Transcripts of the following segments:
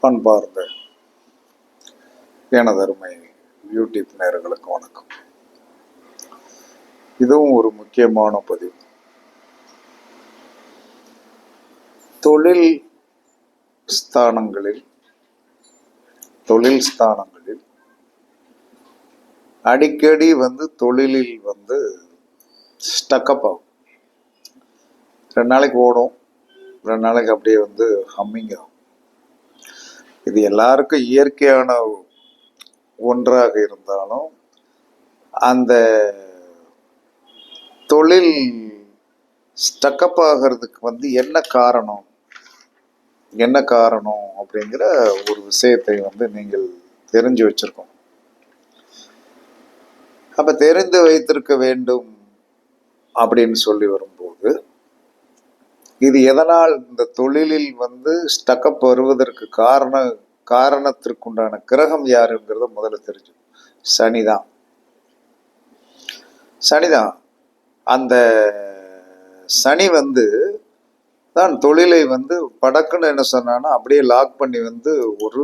பண்பார்ந்த எனதருமை யூடியூப் நேர்களுக்கு வணக்கம். இதுவும் ஒரு முக்கியமான பதிவு. தொழில் ஸ்தானங்களில் தொழில் ஸ்தானங்களில் அடிக்கடி வந்து தொழிலில் வந்து ஸ்டக்கப் ஆகும். ரெண்டு நாளைக்கு ஓடும் ரெண்டு நாளைக்கு அப்படியே வந்து ஹம்மிங் ஆகும். இது எல்லாருக்கும் இயற்கையான ஒன்றாக இருந்தாலும் அந்த தொழில் ஸ்டக்கப் ஆகிறதுக்கு வந்து என்ன காரணம்? என்ன காரணம் அப்படிங்கிற ஒரு விஷயத்தை வந்து நீங்கள் தெரிஞ்சு வச்சிருக்கணும். அப்ப தெரிந்து வைத்திருக்க வேண்டும் அப்படின்னு சொல்லி வரும்போது இது எதனால் இந்த தொழிலில் வந்து ஸ்டக்கப் வருவதற்கு காரண காரணத்திற்குண்டான கிரகம் யாருங்கிறத முதல்ல தெரிஞ்சு சனிதான். சனிதான். அந்த சனி வந்து தான் தொழிலை வந்து படக்குன்னு என்ன சொன்னான்னா அப்படியே லாக் பண்ணி வந்து ஒரு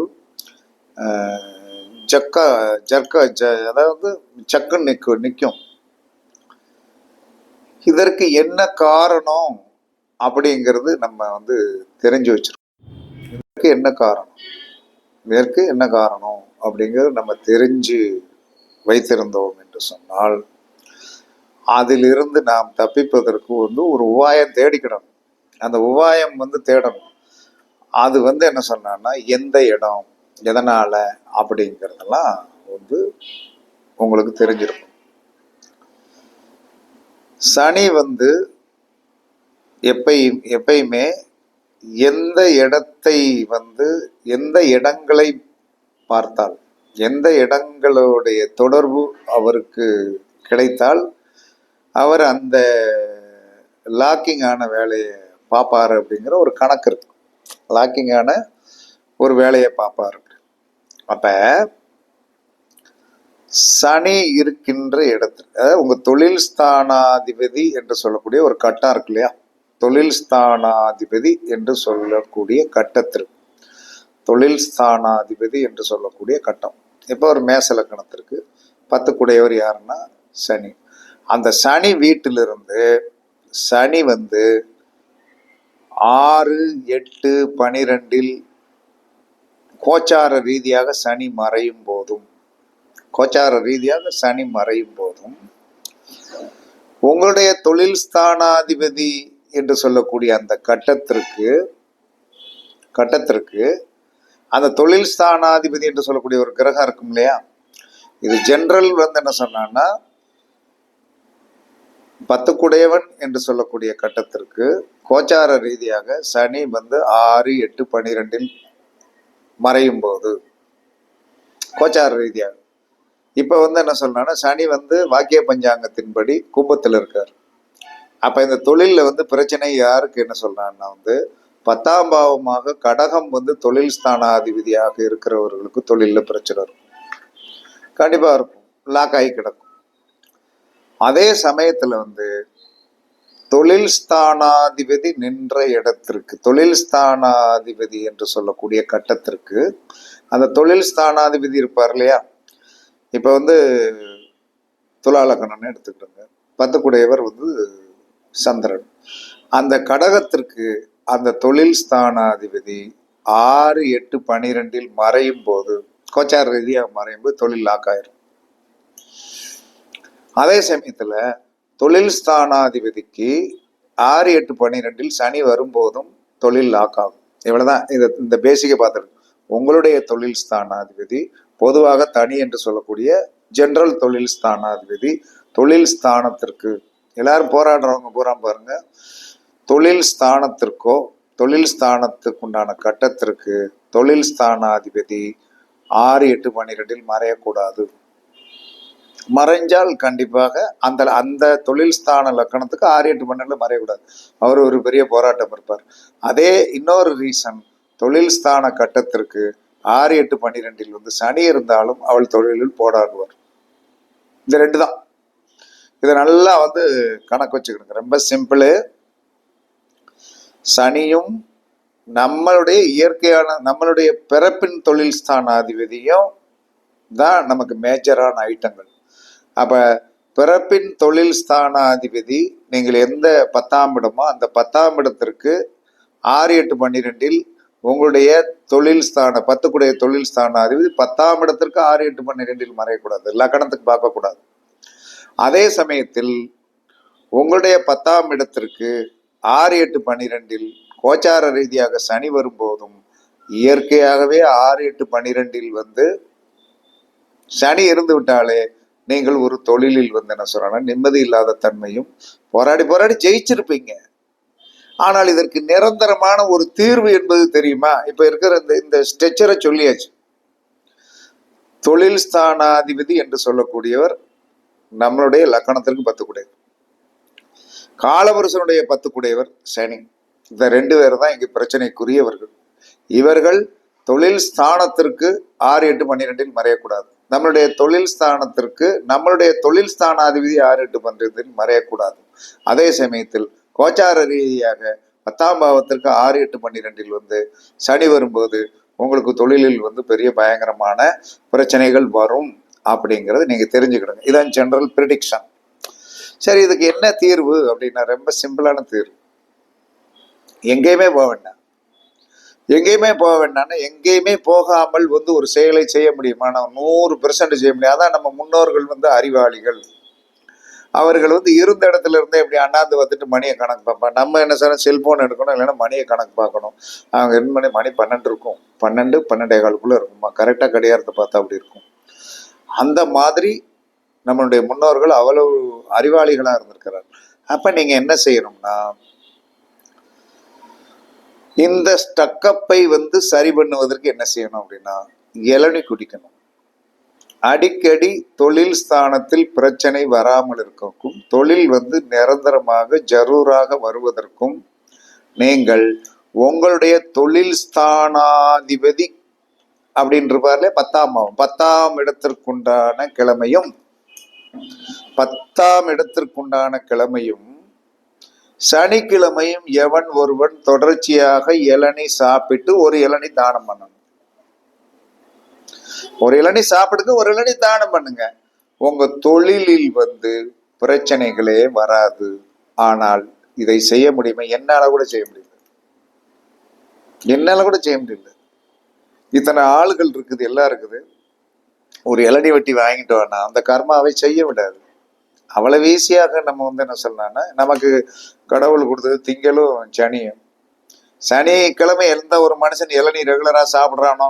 ஜக்கா ஜர்க்கா ஜ அதாவது சக்குன்னு நிற்கும் நிற்கும் இதற்கு என்ன காரணம்? அப்படிங்கிறது நம்ம வந்து தெரிஞ்சு வச்சிருக்கோம். இதற்கு என்ன காரணம்? இதற்கு என்ன காரணம்? அப்படிங்கிறது நம்ம தெரிஞ்சு வைத்திருந்தோம் என்று சொன்னால் அதிலிருந்து நாம் தப்பிப்பதற்கு வந்து ஒரு உபாயம் தேடிக்கிடணும். அந்த உபாயம் வந்து தேடணும். அது வந்து என்ன சொன்னான்னா எந்த இடம் எதனால் அப்படிங்கிறதெல்லாம் வந்து உங்களுக்கு தெரிஞ்சிருக்கும். சனி வந்து எப்பையும் எப்பயுமே எந்த இடத்தை வந்து எந்த இடங்களை பார்த்தால் எந்த இடங்களுடைய தொடர்பு அவருக்கு கிடைத்தால் அவர் அந்த லாக்கிங் ஆன வேலையை பார்ப்பாரு அப்படிங்கிற ஒரு கணக்கு இருக்கு. லாக்கிங் ஆன ஒரு வேலையை பார்ப்பார். அப்ப சனி இருக்கின்ற இடத்துல அதாவது உங்க தொழில் ஸ்தானாதிபதி என்று சொல்லக்கூடிய ஒரு கட்டம் இருக்கு இல்லையா? தொழில் ஸ்தானாதிபதி என்று சொல்லக்கூடிய கட்டத்திற்கு தொழில் ஸ்தானாதிபதி என்று சொல்லக்கூடிய கட்டம். இப்போ ஒரு மேச லக்கணத்திற்கு பத்து குடையவர் யாருன்னா சனி. அந்த சனி வீட்டிலிருந்து சனி வந்து ஆறு எட்டு பனிரெண்டில் கோச்சார ரீதியாக சனி மறையும் போதும். கோச்சார ரீதியாக சனி மறையும் போதும். உங்களுடைய தொழில் ஸ்தானாதிபதி என்று சொல்லக்கூடிய அந்த கட்டத்திற்கு கட்டத்திற்கு அந்த தொழில் ஸ்தானாதிபதி என்று சொல்லக்கூடிய ஒரு கிரகம் இருக்கும் இல்லையா? இது ஜென்ரல் வந்து என்ன சொன்னான்னா பத்து குடையவன் என்று சொல்லக்கூடிய கட்டத்திற்கு கோச்சார ரீதியாக சனி வந்து ஆறு எட்டு பனிரெண்டில் மறையும் போது. கோச்சார ரீதியாக. இப்போ வந்து என்ன சொல்றாங்கன்னா சனி வந்து வாக்கிய பஞ்சாங்கத்தின்படி கும்பத்தில் இருக்கார். அப்போ இந்த தொழிலில் வந்து பிரச்சனை யாருக்கு என்ன சொல்றான்னா வந்து பத்தாம் பாவமாக கடகம் வந்து தொழில் ஸ்தானாதிபதியாக இருக்கிறவர்களுக்கு தொழிலில் பிரச்சனை இருக்கும் கண்டிப்பாக இருக்கும். லாக் ஆகி கிடக்கும். அதே சமயத்தில் வந்து தொழில் ஸ்தானாதிபதி நின்ற இடத்திற்கு தொழில் ஸ்தானாதிபதி என்று சொல்லக்கூடிய கட்டத்திற்கு அந்த தொழில் ஸ்தானாதிபதி இருப்பார் இல்லையா? இப்போ வந்து துலாலகணன்னு எடுத்துக்கிட்டோங்க. பத்துக்குடையவர் வந்து சந்திரன். அந்த கடகத்திற்கு அந்த தொழில் ஸ்தானாதிபதி ஆறு எட்டு பனிரெண்டில் மறையும் போது கோச்சார ரீதியாக மறையும் போது தொழில் லாக் ஆயிரும். அதே சமயத்தில் தொழில் ஸ்தானாதிபதிக்கு ஆறு எட்டு பன்னிரெண்டில் சனி வரும்போதும் தொழில் லாக் ஆகும். இவ்வளோதான் இந்த இந்த பேசிக்கை பார்த்துருக்கு உங்களுடைய தொழில் ஸ்தானாதிபதி பொதுவாக தனி என்று சொல்லக்கூடிய ஜென்ரல் தொழில் ஸ்தானாதிபதி தொழில் ஸ்தானத்திற்கு எல்லாரும் போராடுறவங்க பூரா பாருங்க. தொழில் ஸ்தானத்திற்கோ தொழில் ஸ்தானத்துக்கு உண்டான கட்டத்திற்கு தொழில் ஸ்தானாதிபதி ஆறு எட்டு பன்னிரெண்டில் மறையக்கூடாது. மறைஞ்சால் கண்டிப்பாக அந்த அந்த தொழில் ஸ்தான லக்கணத்துக்கு ஆறு எட்டு பன்னெண்டுல மறையக்கூடாது. அவர் ஒரு பெரிய போராட்டம் இருப்பார். அதே இன்னொரு ரீசன் தொழில் ஸ்தான கட்டத்திற்கு ஆறு எட்டு பன்னிரெண்டில் வந்து சனி இருந்தாலும் அவள் தொழிலில் போராடுவார். இந்த ரெண்டு தான். இதை நல்லா வந்து கணக்கு வச்சுக்கணுங்க. ரொம்ப சிம்பிளு. சனியும் நம்மளுடைய இயற்கையான நம்மளுடைய பிறப்பின் தொழில் ஸ்தானாதிபதியும் தான் நமக்கு மேஜரான ஐட்டங்கள். அப்போ பிறப்பின் தொழில் ஸ்தானாதிபதி நீங்கள் எந்த பத்தாம் இடமோ அந்த பத்தாம் இடத்திற்கு ஆறு எட்டு பன்னிரெண்டில் உங்களுடைய தொழில் ஸ்தான பத்துக்குடைய தொழில் ஸ்தானாதிபதி பத்தாம் இடத்திற்கு ஆறு எட்டு பன்னிரெண்டில் மறையக்கூடாது. லக்கணத்துக்கு பார்க்கக்கூடாது. அதே சமயத்தில் உங்களுடைய பத்தாம் இடத்திற்கு ஆறு எட்டு பன்னிரெண்டில் கோச்சார ரீதியாக சனி வரும்போதும் இயற்கையாகவே ஆறு எட்டு பன்னிரெண்டில் வந்து சனி இருந்து விட்டாலே நீங்கள் ஒரு தொழிலில் வந்து என்ன சொல்றேன்னா நிம்மதி இல்லாத தன்மையும் போராடி போராடி ஜெயிச்சிருப்பீங்க. ஆனால் இதற்கு நிரந்தரமான ஒரு தீர்வு என்பது தெரியுமா? இப்ப இருக்கிற இந்த இந்த ஸ்ட்ரெச்சரை சொல்லியாச்சு. தொழில் ஸ்தானாதிபதி என்று சொல்லக்கூடியவர் நம்மளுடைய லக்கணத்திற்கு பத்து குடையவர் காலபுருஷனுடைய பத்து குடையவர் சனி. இந்த ரெண்டு பேர் தான் இங்கு பிரச்சனைக்குரியவர்கள். இவர்கள் தொழில் ஸ்தானத்திற்கு ஆறு எட்டு பன்னிரெண்டில் மறையக்கூடாது. நம்மளுடைய தொழில் ஸ்தானத்திற்கு நம்மளுடைய தொழில் ஸ்தானாதிபதி ஆறு எட்டு பன்னிரெண்டில் மறையக்கூடாது. அதே சமயத்தில் கோச்சார ரீதியாக பத்தாம் பாவத்திற்கு ஆறு எட்டு பன்னிரெண்டில் வந்து சனி வரும்போது உங்களுக்கு தொழிலில் வந்து பெரிய பயங்கரமான பிரச்சனைகள் வரும். அப்படிங்கிறத நீங்கள் தெரிஞ்சுக்கிடுங்க. இதான் ஜென்ரல் ப்ரிடிக்ஷன் சரி இதுக்கு என்ன தீர்வு அப்படின்னா ரொம்ப சிம்பிளான தீர்வு. எங்கேயுமே போக வேண்டாம். எங்கேயுமே போக வேண்டாம்னா எங்கேயுமே போகாமல் வந்து ஒரு செயலை செய்ய முடியுமா? நான் நூறு பெர்சன்ட் செய்ய முடியும். அதான் நம்ம முன்னோர்கள் வந்து அறிவாளிகள். அவர்கள் வந்து இருந்த இடத்துல இருந்தே இப்படி அண்ணாந்து வந்துட்டு மணியை கணக்கு பார்ப்பாங்க. நம்ம என்ன சார் செல்போன் எடுக்கணும் இல்லைன்னா மணியை கணக்கு பார்க்கணும். அவங்க ரெண்டு மணி மணி பன்னெண்டு இருக்கும். பன்னெண்டு பன்னெண்டே காலுக்குள்ளே இருக்குமா கரெக்டாக கடிகாரத்தை பார்த்தா அப்படி இருக்கும். அந்த மாதிரி நம்மளுடைய முன்னோர்கள் அவ்வளவு அறிவாளிகளாக இருந்திருக்கிறார் அப்போ நீங்கள் என்ன செய்யணும்னா இந்த ஸ்டக்கப்பை வந்து சரி பண்ணுவதற்கு என்ன செய்யணும் அப்படின்னா இளநி குடிக்கணும். அடிக்கடி தொழில் ஸ்தானத்தில் பிரச்சனை வராமல் இருக்கக்கும் தொழில் வந்து நிரந்தரமாக ஜரூராக வருவதற்கும் நீங்கள் உங்களுடைய தொழில் ஸ்தானாதிபதி அப்படின்றப்பார்ல பத்தாம் பாவம். பத்தாம் இடத்திற்குண்டான கிழமையும் பத்தாம் இடத்திற்குண்டான கிழமையும் சனிக்கிழமையும் எவன் ஒருவன் தொடர்ச்சியாக இளநீ சாப்பிட்டு ஒரு இளநீ தானம் பண்ணணும் ஒரு இளநீ சாப்பிடுங்க ஒரு இளநீ தானம் பண்ணுங்க. உங்க தொழிலில் வந்து பிரச்சனைகளே வராது. ஆனால் இதை செய்ய முடியுமா? என்னால கூட செய்ய முடியல. என்னால கூட செய்ய முடியல. இத்தனை ஆளுகள் இருக்குது எல்லாம் இருக்குது. ஒரு இளநீ வட்டி வாங்கிட்டு வானா அந்த கர்மாவை செய்ய விடாது. அவ்வளவு ஈஸியாக நம்ம வந்து என்ன சொல்லலாம்னா நமக்கு கடவுள் கொடுத்தது திங்களும் சனியும். சனிக்கிழமை எந்த ஒரு மனுஷன் இளநீ ரெகுலரா சாப்பிட்றானோ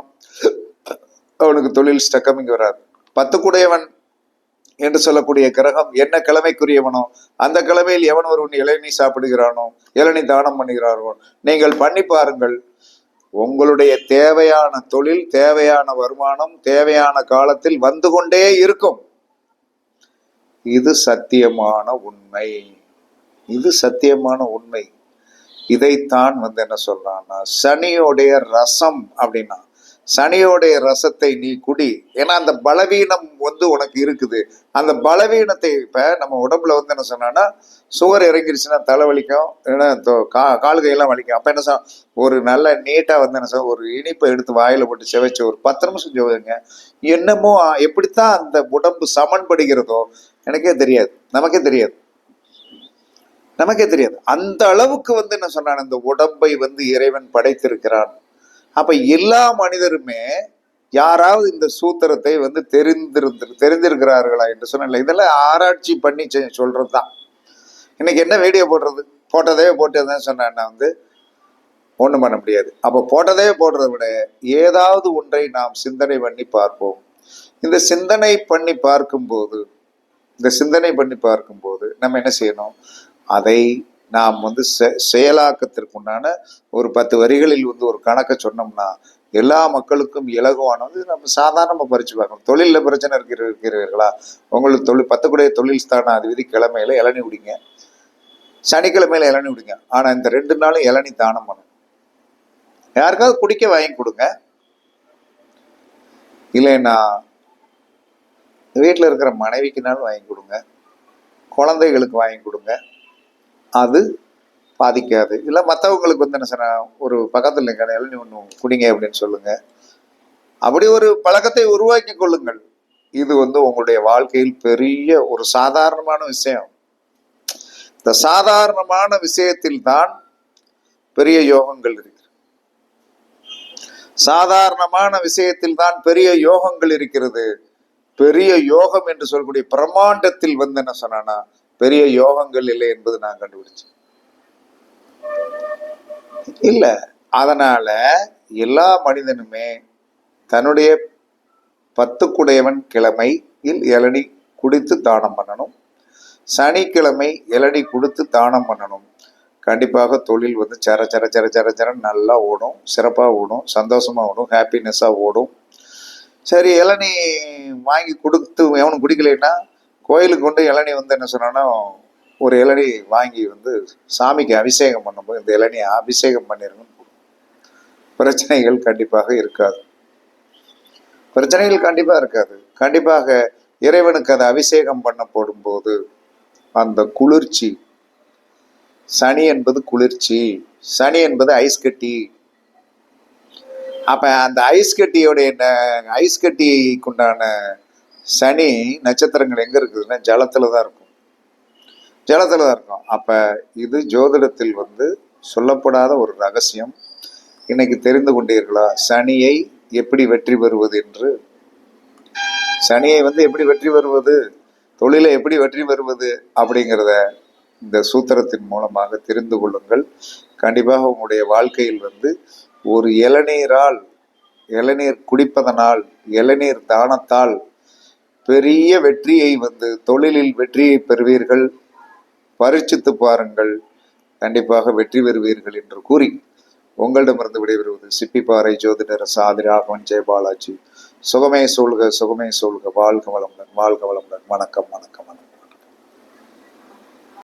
அவனுக்கு தொழில் ஸ்டக்கமிங்க வராது. பத்து கூடையவன் என்று சொல்லக்கூடிய கிரகம் என்ன கிழமைக்குரியவனோ அந்த கிழமையில் எவன் ஒருவன் இளநீ சாப்பிடுகிறானோ இளநீ தானம் பண்ணுகிறார்கள் நீங்கள் பண்ணி பாருங்கள். உங்களுடைய தேவையான தொழில் தேவையான வருமானம் தேவையான காலத்தில் வந்து கொண்டே இருக்கும். இது சத்தியமான உண்மை. இது சத்தியமான உண்மை. இதைத்தான் வந்து என்ன சொல்றான்னா சனியோடைய ரசம் அப்படின்னா சனியோடைய ரசத்தை நீ குடி. ஏன்னா அந்த பலவீனம் வந்து உனக்கு இருக்குது. அந்த பலவீனத்தை இப்ப நம்ம உடம்புல வந்து என்ன சொன்னோன்னா சுகர் இறங்கிருச்சுன்னா தலை வலிக்கும் ஏன்னா கா கால் கையெல்லாம் வலிக்கும். அப்ப என்ன ஒரு நல்ல நீட்டா வந்து என்ன சொல் ஒரு இனிப்பை எடுத்து வாயில போட்டு செவைச்சு ஒரு பத்து நிமிஷம் செவைங்க என்னமோ எப்படித்தான் அந்த உடம்பு சமன்படுகிறதோ எனக்கே தெரியாது. நமக்கே தெரியாது. நமக்கே தெரியாது. அந்த அளவுக்கு வந்து என்ன சொன்னான் இந்த உடம்பை வந்து இறைவன் படைத்திருக்கிறான். அப்ப எல்லா மனிதருமே யாராவது இந்த சூத்திரத்தை வந்து தெரிந்திருந்து தெரிந்திருக்கிறார்களா என்று சொன்ன இதெல்லாம் ஆராய்ச்சி பண்ணி சொல்றது தான் இன்னைக்கு என்ன வீடியோ போடுறது? போட்டதே போட்டு தான் சொன்னேன்னா வந்து. ஒன்றும் பண்ண முடியாது. அப்போ போட்டதே போடுறதை விட ஏதாவது ஒன்றை நாம் சிந்தனை பண்ணி பார்ப்போம். இந்த சிந்தனை பண்ணி பார்க்கும்போது இந்த சிந்தனை பண்ணி பார்க்கும்போது நம்ம என்ன செய்யணும்? அதை நாம் வந்து செ- செயலாக்கத்திற்குண்டான ஒரு பத்து வரிகளில் வந்து ஒரு கணக்கை சொன்னோம்னா எல்லா மக்களுக்கும் இலகுவானது நம்ம சாதாரணமாக பறிச்சு பார்க்கணும். தொழிலில் பிரச்சனை இருக்கிற இருக்கிறீர்களா? உங்களுக்கு தொழில் பத்துக்குடைய தொழில் ஸ்தான அதிபதி கிழமையில இளநி விடுங்க சனிக்கிழமையில இளநி விடுங்க ஆனால் இந்த ரெண்டு நாளும் இளநி தானம் பண்ணும் யாருக்காவது குடிக்க வாங்கி கொடுங்க. இல்லைன்னா வீட்டில் இருக்கிற மனைவிக்குனாலும் வாங்கி கொடுங்க. குழந்தைகளுக்கு வாங்கி கொடுங்க. அது பாதிக்காது. இல்லை மற்றவங்களுக்கு வந்து என்ன சொன்னால் ஒரு பக்கத்தில் இருக்க இளநீ ஒன்று குடிங்க அப்படின்னு சொல்லுங்கள் அப்படி ஒரு பழக்கத்தை உருவாக்கி கொள்ளுங்கள். இது வந்து உங்களுடைய வாழ்க்கையில் பெரிய ஒரு சாதாரணமான விஷயம். இந்த சாதாரணமான விஷயத்தில் தான் பெரிய யோகங்கள் இருக்கிறது. சாதாரணமான விஷயத்தில் தான் பெரிய யோகங்கள் இருக்கிறது. பெரிய யோகம் என்று சொல்லக்கூடிய பிரம்மாண்டத்தில் வந்து என்ன சொன்னானா பெரிய யோகங்கள் இல்லை என்பது நான் கண்டுபிடிச்சேன். இல்ல அதனால எல்லா மனிதனுமே தன்னுடைய பத்துக்குடையவன் கிழமையில் இளநி குடித்து தானம் பண்ணணும். சனிக்கிழமை இளநி கொடுத்து தானம் பண்ணணும். கண்டிப்பாக தொழில் வந்து சர சர சர சர சர நல்லா ஓடும். சிறப்பாக ஓடும். சந்தோஷமாக ஓடும். ஹாப்பினஸ்ஸாக ஓடும். சரி இளநீ வாங்கி கொடுத்து எவனும் குடிக்கலைன்னா கோயிலுக்கு கொண்டு இளநீ வந்து என்ன சொன்னோன்னா ஒரு இளநீ வாங்கி வந்து சாமிக்கு அபிஷேகம் பண்ணும்போது இந்த இளநியை அபிஷேகம் பண்ணிருங்க பிரச்சனைகள் கண்டிப்பாக இருக்காது. பிரச்சனைகள் கண்டிப்பாக இருக்காது. கண்டிப்பாக இறைவனுக்கு அதை அபிஷேகம் பண்ண போடும்போது அந்த குளிர்ச்சி சனி என்பது குளிர்ச்சி சனி என்பது ஐஸ் கட்டி. அப்ப அந்த ஐஸ் கட்டியோடைய ஐஸ் கட்டிக்குண்டான சனி நட்சத்திரங்கள் எங்க இருக்குதுன்னா ஜலத்துல தான் இருக்கும். ஜலத்துல தான் இருக்கும். அப்ப இது ஜோதிடத்தில் வந்து சொல்லப்படாத ஒரு ரகசியம். இன்னைக்கு தெரிந்து கொண்டீர்களா? சனியை எப்படி வெற்றி பெறுவது என்று? சனியை வந்து எப்படி வெற்றி பெறுவது? தொழிலை எப்படி வெற்றி பெறுவது? அப்படிங்கிறத இந்த சூத்திரத்தின் மூலமாக தெரிந்து கொள்ளுங்கள். கண்டிப்பாக உங்களுடைய வாழ்க்கையில் வந்து ஒரு இளநீரால் இளநீர் குடிப்பதனால் இளநீர் தானத்தால் பெரிய வெற்றியை வந்து தொழிலில் வெற்றியை பெறுவீர்கள். பரீட்சித்து பாருங்கள். கண்டிப்பாக வெற்றி பெறுவீர்கள் என்று கூறி உங்களிடமிருந்து விடைபெறுவது சிப்பிப்பாறை ஜோதிடர் சாதி ராகவன் ஜெயபாலாஜி சுகமே சொல்க சுகமே சொல்க வாழ்க வளமுடன் வாழ்க வளமுடன். வணக்கம் வணக்கம் வணக்கம்.